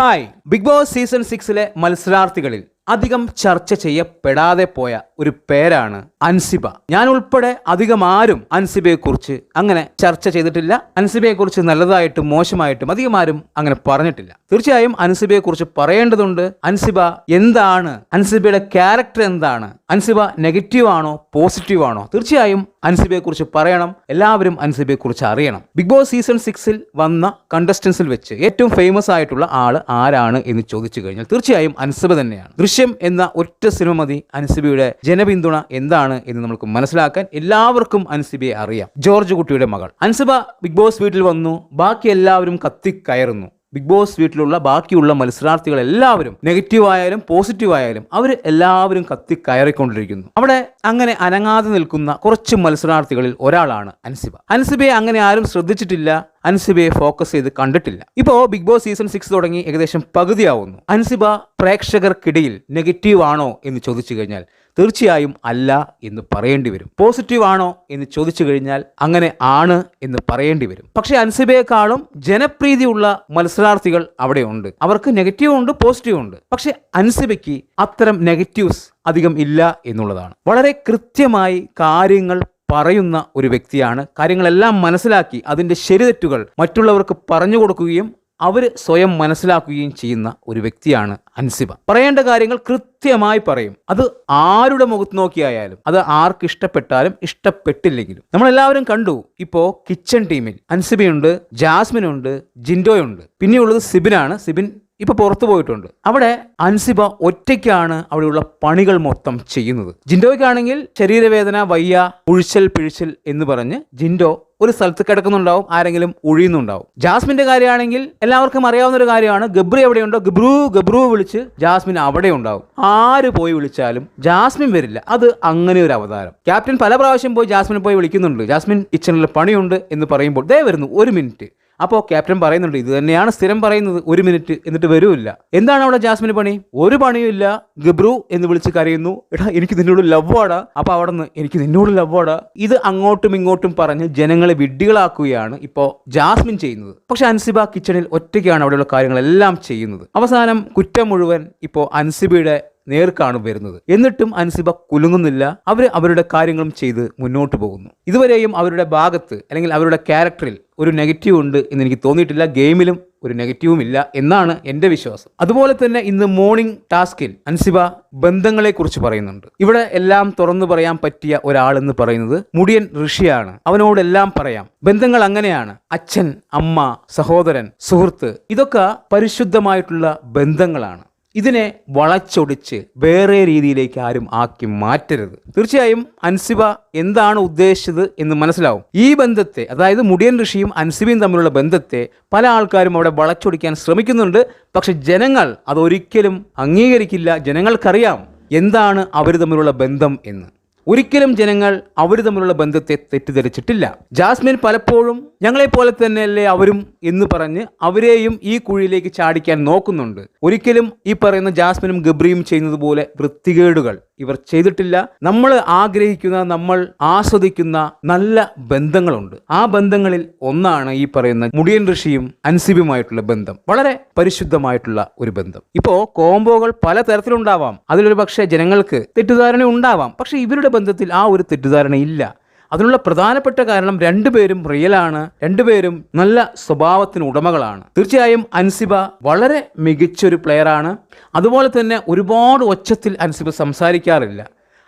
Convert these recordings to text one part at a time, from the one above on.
Hi big boss season സിക്സിലെ മത്സരാർത്ഥികളിൽ. അധികം ചർച്ച ചെയ്യപ്പെടാതെ പോയ ഒരു പേരാണ് അൻസിബ. ഞാൻ ഉൾപ്പെടെ അധികം ആരും അൻസിബയെ കുറിച്ച് അങ്ങനെ ചർച്ച ചെയ്തിട്ടില്ല. അൻസിബയെ കുറിച്ച് നല്ലതായിട്ടും മോശമായിട്ടും അധികം ആരും അങ്ങനെ പറഞ്ഞിട്ടില്ല. തീർച്ചയായും അൻസിബയെ കുറിച്ച് പറയേണ്ടതുണ്ട്. അൻസിബ എന്താണ്? അൻസിബയുടെ ക്യാരക്ടർ എന്താണ്? അൻസിബ നെഗറ്റീവ് ആണോ? പോസിറ്റീവ് ആണോ? തീർച്ചയായും അൻസിബയെ കുറിച്ച് പറയണം. എല്ലാവരും അൻസിബയെ കുറിച്ച് അറിയണം. ബിഗ് ബോസ് സീസൺ സിക്സിൽ വന്ന കണ്ടസ്റ്റൻസിൽ വെച്ച് ഏറ്റവും ഫേമസ് ആയിട്ടുള്ള ആൾ ആരാണ് എന്ന് ചോദിച്ചു കഴിഞ്ഞാൽ തീർച്ചയായും അൻസിബ തന്നെയാണ്. ദൃശ്യം എന്ന ഒറ്റ സിനിമ മതി അനുസിബിയുടെ ജനപിന്തുണ എന്താണ് എന്ന് നമുക്ക് മനസ്സിലാക്കാൻ എല്ലാവർക്കും അനുസിബിയെ അറിയാം. ജോർജ് കുട്ടിയുടെ മകൾ. അൻസിബ ബിഗ് ബോസ് വീട്ടിൽ വന്നു. ബാക്കി എല്ലാവരും കത്തിക്കയറുന്നു ബിഗ് ബോസ് വീട്ടിലുള്ള ബാക്കിയുള്ള മത്സരാർത്ഥികൾ എല്ലാവരും നെഗറ്റീവ് ആയാലും പോസിറ്റീവ് ആയാലും അവർ എല്ലാവരും കത്തി കയറിക്കൊണ്ടിരിക്കുന്നു. അവിടെ അങ്ങനെ അനങ്ങാതെ നിൽക്കുന്ന കുറച്ച് മത്സരാർത്ഥികളിൽ ഒരാളാണ് അൻസിബ. അൻസിബയെ അങ്ങനെ ആരും ശ്രദ്ധിച്ചിട്ടില്ല. അൻസിബയെ ഫോക്കസ് ചെയ്ത് കണ്ടിട്ടില്ല. ഇപ്പോ ബിഗ് ബോസ് സീസൺ സിക്സ് തുടങ്ങി ഏകദേശം പകുതിയാവുന്നു. അൻസിബ പ്രേക്ഷകർക്കിടയിൽ നെഗറ്റീവ് ആണോ എന്ന് ചോദിച്ചു കഴിഞ്ഞാൽ തീർച്ചയായും അല്ല എന്ന് പറയേണ്ടി വരും. പോസിറ്റീവ് ആണോ എന്ന് ചോദിച്ചു കഴിഞ്ഞാൽ അങ്ങനെ ആണ് എന്ന് പറയേണ്ടി വരും. പക്ഷേ അൻസിബയെക്കാളും ജനപ്രീതിയുള്ള മത്സരാർത്ഥികൾ അവിടെ ഉണ്ട്. അവർക്ക് നെഗറ്റീവ് ഉണ്ട് പോസിറ്റീവ് ഉണ്ട്. പക്ഷേ അൻസിബയ്ക്ക് അത്തരം നെഗറ്റീവ്സ് അധികം ഇല്ല എന്നുള്ളതാണ്. വളരെ കൃത്യമായി കാര്യങ്ങൾ പറയുന്ന ഒരു വ്യക്തിയാണ്. കാര്യങ്ങളെല്ലാം മനസ്സിലാക്കി അതിന്റെ ശരിതെറ്റുകൾ മറ്റുള്ളവർക്ക് പറഞ്ഞു കൊടുക്കുകയും അവർ സ്വയം മനസ്സിലാക്കുകയും ചെയ്യുന്ന ഒരു വ്യക്തിയാണ് അൻസിബ. പറയേണ്ട കാര്യങ്ങൾ കൃത്യമായി പറയും. അത് ആരുടെ മുഖത്ത് നോക്കിയായാലും അത് ആർക്ക് ഇഷ്ടപ്പെട്ടാലും ഇഷ്ടപ്പെട്ടില്ലെങ്കിലും. നമ്മളെല്ലാവരും കണ്ടു. ഇപ്പോൾ കിച്ചൺ ടീമിൽ അൻസിബയുണ്ട് ജാസ്മിനുണ്ട് ജിൻഡോയുണ്ട്. പിന്നെയുള്ളത് സിബിനാണ്. സിബിൻ ഇപ്പൊ പുറത്തു പോയിട്ടുണ്ട്. അവിടെ അൻസിബ ഒറ്റയ്ക്കാണ് അവിടെയുള്ള പണികൾ മൊത്തം ചെയ്യുന്നത്. ജിൻഡോയ്ക്കാണെങ്കിൽ ശരീരവേദന വയ്യ ഉഴിച്ചൽ പിഴിച്ചൽ എന്ന് പറഞ്ഞ് ജിൻഡോ ഒരു സ്ഥലത്ത് കിടക്കുന്നുണ്ടാവും ആരെങ്കിലും ഒഴിയുന്നുണ്ടാവും ജാസ്മിന്റെ കാര്യമാണെങ്കിൽ എല്ലാവർക്കും അറിയാവുന്ന ഒരു കാര്യമാണ് ഗബ്രി എവിടെയുണ്ടോ ഗബ്രു ഗബ്രു വിളിച്ച് ജാസ്മിൻ അവിടെ ഉണ്ടാവും ആര് പോയി വിളിച്ചാലും ജാസ്മിൻ വരില്ല. അത് അങ്ങനെ ഒരു അവതാരം. ക്യാപ്റ്റൻ പല പ്രാവശ്യം പോയി ജാസ്മിനെ പോയി വിളിക്കുന്നുണ്ട്. ജാസ്മിൻ കിച്ചണിൽ പണിയുണ്ട് എന്ന് പറയുമ്പോൾ ദേ വരുന്നു ഒരു മിനിറ്റ്. അപ്പോൾ ക്യാപ്റ്റൻ പറയുന്നുണ്ട് ഇത് തന്നെയാണ് സ്ഥിരം പറയുന്നത് ഒരു മിനിറ്റ് എന്നിട്ട് വരുമില്ല എന്താണ് അവിടെ ജാസ്മിന് പണി? ഒരു പണിയുമില്ല ഗബ്രു എന്ന് വിളിച്ച് കരയുന്നു. എടാ എനിക്ക് നിന്നോട് ലവ്വാടാ അപ്പൊ അവിടെ നിന്ന് എനിക്ക് നിന്നോട് ലവ്വാടാ ഇത് അങ്ങോട്ടും ഇങ്ങോട്ടും പറഞ്ഞ് ജനങ്ങളെ വിഡ്ഢികളാക്കുകയാണ് ഇപ്പോൾ ജാസ്മിൻ ചെയ്യുന്നത്. പക്ഷെ അൻസിബ കിച്ചണിൽ ഒറ്റയ്ക്കാണ് അവിടെയുള്ള കാര്യങ്ങളെല്ലാം ചെയ്യുന്നത്. അവസാനം കുറ്റം മുഴുവൻ ഇപ്പോൾ അൻസിബയുടെ നേർക്കാണ് വരുന്നത്. എന്നിട്ടും അൻസിബ കുലുങ്ങുന്നില്ല. അവർ അവരുടെ കാര്യങ്ങളും ചെയ്ത് മുന്നോട്ട് പോകുന്നു. ഇതുവരെയും അവരുടെ ഭാഗത്ത് അല്ലെങ്കിൽ അവരുടെ ക്യാരക്ടറിൽ ഒരു നെഗറ്റീവ് ഉണ്ട് എന്ന് എനിക്ക് തോന്നിയിട്ടില്ല. ഗെയിമിലും ഒരു നെഗറ്റീവും ഇല്ല എന്നാണ് എന്റെ വിശ്വാസം. അതുപോലെ തന്നെ ഇന്ന് മോർണിംഗ് ടാസ്കിൽ അൻസിബ ബന്ധങ്ങളെ കുറിച്ച് പറയുന്നുണ്ട്. ഇവിടെ എല്ലാം തുറന്നു പറയാൻ പറ്റിയ ഒരാളെന്ന് പറയുന്നത് മുടിയൻ ഋഷിയാണ്. അവനോടെല്ലാം പറയാം. ബന്ധങ്ങൾ അങ്ങനെയാണ്. അച്ഛൻ അമ്മ സഹോദരൻ സുഹൃത്ത് ഇതൊക്കെ പരിശുദ്ധമായിട്ടുള്ള ബന്ധങ്ങളാണ്. ഇതിനെ വളച്ചൊടിച്ച് വേറെ രീതിയിലേക്ക് ആരും ആക്കി മാറ്റരുത്. തീർച്ചയായും അൻസിബ എന്താണ് ഉദ്ദേശിച്ചത് എന്ന് മനസ്സിലാവും. ഈ ബന്ധത്തെ അതായത് മുടിയൻ ഋഷിയും അൻസിബയും തമ്മിലുള്ള ബന്ധത്തെ പല ആൾക്കാരും അവിടെ വളച്ചൊടിക്കാൻ ശ്രമിക്കുന്നുണ്ട്. പക്ഷെ ജനങ്ങൾ അതൊരിക്കലും അംഗീകരിക്കില്ല. ജനങ്ങൾക്കറിയാം എന്താണ് അവർ തമ്മിലുള്ള ബന്ധം എന്ന്. ഒരിക്കലും ജനങ്ങൾ അവർ തമ്മിലുള്ള ബന്ധത്തെ തെറ്റിദ്ധരിച്ചിട്ടില്ല. ജാസ്മിൻ പലപ്പോഴും ഞങ്ങളെപ്പോലെ തന്നെയല്ലേ അവരും എന്ന് പറഞ്ഞ് അവരെയും ഈ കുഴിയിലേക്ക് ചാടിക്കാൻ നോക്കുന്നുണ്ട്. ഒരിക്കലും ഈ പറയുന്ന ജാസ്മിനും ഗബ്രിയും ചെയ്യുന്നത് പോലെ വൃത്തികേടുകൾ ഇവർ ചെയ്തിട്ടില്ല. നമ്മൾ ആഗ്രഹിക്കുന്ന നമ്മൾ ആസ്വദിക്കുന്ന നല്ല ബന്ധങ്ങളുണ്ട്. ആ ബന്ധങ്ങളിൽ ഒന്നാണ് ഈ പറയുന്ന മുടിയൻ ഋഷിയും അൻസിബുമായിട്ടുള്ള ബന്ധം. വളരെ പരിശുദ്ധമായിട്ടുള്ള ഒരു ബന്ധം. ഇപ്പോ കോംബോകൾ പല തരത്തിലുണ്ടാവാം അതിലൊരു പക്ഷേ ജനങ്ങൾക്ക് തെറ്റിദ്ധാരണ ഉണ്ടാവാം പക്ഷെ ഇവരുടെ ബന്ധത്തിൽ ആ ഒരു തെറ്റിദ്ധാരണയില്ല അതിനുള്ള പ്രധാനപ്പെട്ട കാരണം രണ്ടുപേരും റിയലാണ് രണ്ടുപേരും നല്ല സ്വഭാവത്തിന് ഉടമകളാണ്. തീർച്ചയായും അൻസിബ വളരെ മികച്ചൊരു പ്ലെയറാണ് അതുപോലെ തന്നെ ഒരുപാട് ഒച്ചത്തിൽ അൻസിബ സംസാരിക്കാറില്ല.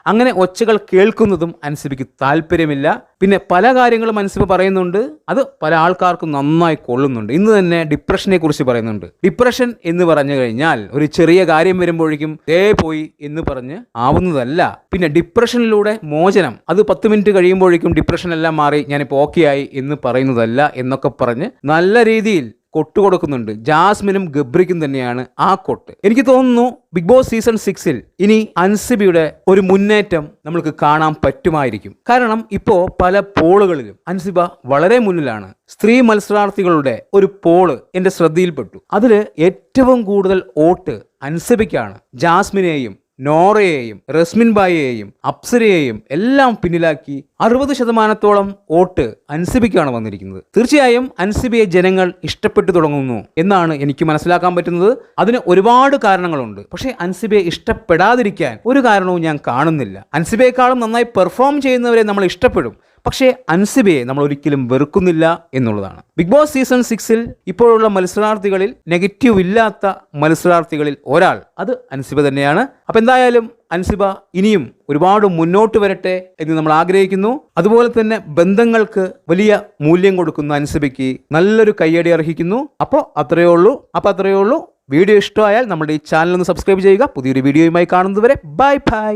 അങ്ങനെ ഒച്ചകൾ കേൾക്കുന്നതും അൻസിബയ്ക്ക് താല്പര്യമില്ല. പിന്നെ പല കാര്യങ്ങളും അൻസിബ പറയുന്നുണ്ട്. അത് പല ആൾക്കാർക്കും നന്നായി കൊള്ളുന്നുണ്ട്. ഇന്ന് തന്നെ ഡിപ്രഷനെ കുറിച്ച് പറയുന്നുണ്ട്. ഡിപ്രഷൻ എന്ന് പറഞ്ഞു കഴിഞ്ഞാൽ ഒരു ചെറിയ കാര്യം വരുമ്പോഴേക്കും ദേ പോയി എന്ന് പറഞ്ഞ് ആവുന്നതല്ല. പിന്നെ ഡിപ്രഷനിലൂടെ മോചനം. അത് പത്ത് മിനിറ്റ് കഴിയുമ്പോഴേക്കും ഡിപ്രഷൻ എല്ലാം മാറി ഞാനിപ്പോൾ ഓക്കെ ആയി എന്ന് പറയുന്നതല്ല എന്നൊക്കെ പറഞ്ഞ് നല്ല രീതിയിൽ കൊട്ട് കൊടുക്കുന്നുണ്ട്. ജാസ്മിനും ഗബ്രിക്കും തന്നെയാണ് ആ കൊട്ട്. എനിക്ക് തോന്നുന്നു ബിഗ് ബോസ് സീസൺ സിക്സിൽ ഇനി അൻസിബിയുടെ ഒരു മുന്നേറ്റം നമ്മൾക്ക് കാണാൻ പറ്റുമായിരിക്കും. കാരണം ഇപ്പോൾ പല പോളുകളിലും അൻസിബ വളരെ മുന്നിലാണ്. സ്ത്രീ മത്സരാർത്ഥികളുടെ ഒരു പോൾ എന്റെ ശ്രദ്ധയിൽപ്പെട്ടു. അതിൽ ഏറ്റവും കൂടുതൽ വോട്ട് അൻസിബയ്ക്കാണ്. ജാസ്മിനെയും നോറയെയും റസ്മിൻ ബായിയെയും അപ്സരയെയും എല്ലാം പിന്നിലാക്കി അറുപത് ശതമാനത്തോളം വോട്ട് അൻസിബിക്കാണ് വന്നിരിക്കുന്നത്. തീർച്ചയായും അൻസിബിയെ ജനങ്ങൾ ഇഷ്ടപ്പെട്ടു തുടങ്ങുന്നു എന്നാണ് എനിക്ക് മനസ്സിലാക്കാൻ പറ്റുന്നത്. അതിന് ഒരുപാട് കാരണങ്ങളുണ്ട്. പക്ഷേ അൻസിബിയെ ഇഷ്ടപ്പെടാതിരിക്കാൻ ഒരു കാരണവും ഞാൻ കാണുന്നില്ല. അൻസിബയെക്കാളും നന്നായി പെർഫോം ചെയ്യുന്നവരെ നമ്മൾ ഇഷ്ടപ്പെടും. പക്ഷേ അൻസിബയെ നമ്മൾ ഒരിക്കലും വെറുക്കുന്നില്ല എന്നുള്ളതാണ്. ബിഗ് ബോസ് സീസൺ സിക്സിൽ ഇപ്പോഴുള്ള മത്സരാർത്ഥികളിൽ നെഗറ്റീവ് ഇല്ലാത്ത മത്സരാർത്ഥികളിൽ ഒരാൾ. അത് അൻസിബ തന്നെയാണ്. അപ്പം എന്തായാലും അൻസിബ ഇനിയും ഒരുപാട് മുന്നോട്ട് വരട്ടെ എന്ന് നമ്മൾ ആഗ്രഹിക്കുന്നു. അതുപോലെ തന്നെ ബന്ധങ്ങൾക്ക് വലിയ മൂല്യം കൊടുക്കുന്ന അൻസിബയ്ക്ക് നല്ലൊരു കയ്യടി അർഹിക്കുന്നു. അപ്പോൾ അത്രയേ ഉള്ളൂ. അപ്പോൾ അത്രയേ ഉള്ളൂ. വീഡിയോ ഇഷ്ടമായാൽ നമ്മുടെ ഈ ചാനൽ ഒന്ന് സബ്സ്ക്രൈബ് ചെയ്യുക. പുതിയൊരു വീഡിയോയുമായി കാണുന്നതുവരെ ബൈ ബൈ.